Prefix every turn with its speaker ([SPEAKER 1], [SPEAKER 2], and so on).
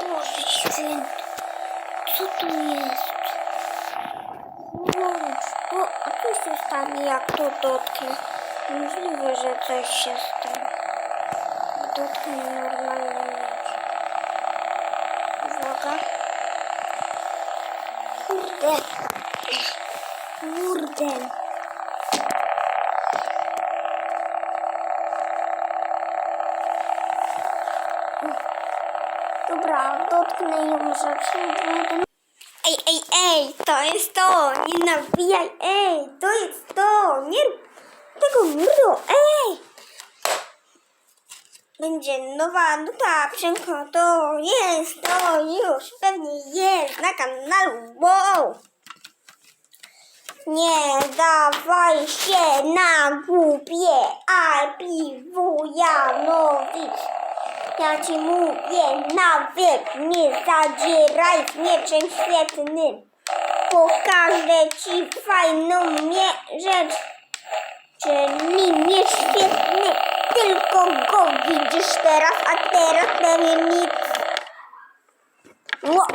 [SPEAKER 1] Божечки, що тут є? Божечко, а то що стане, як то доткне? Можливо, що це ще стане. Доткне нормально ніч. Увага. Куди? Dobra, dotknę ją krzywdę. Ej, ej, ej, to jest to, nie nawijaj, ej, to jest to, nie rób tego muru, ej. Będzie nowa nuta przemko, to jest, to już pewnie jest na kanalu, wow. Nie dawaj się na głupie Albiwujanowić. Ja ci mówię, nawet nie zadzieraj z mieczem świetnym. Pokażę ci fajną mie rzecz, czyli miecz świetny. Tylko go widzisz teraz, a teraz pewnie nic. Wow.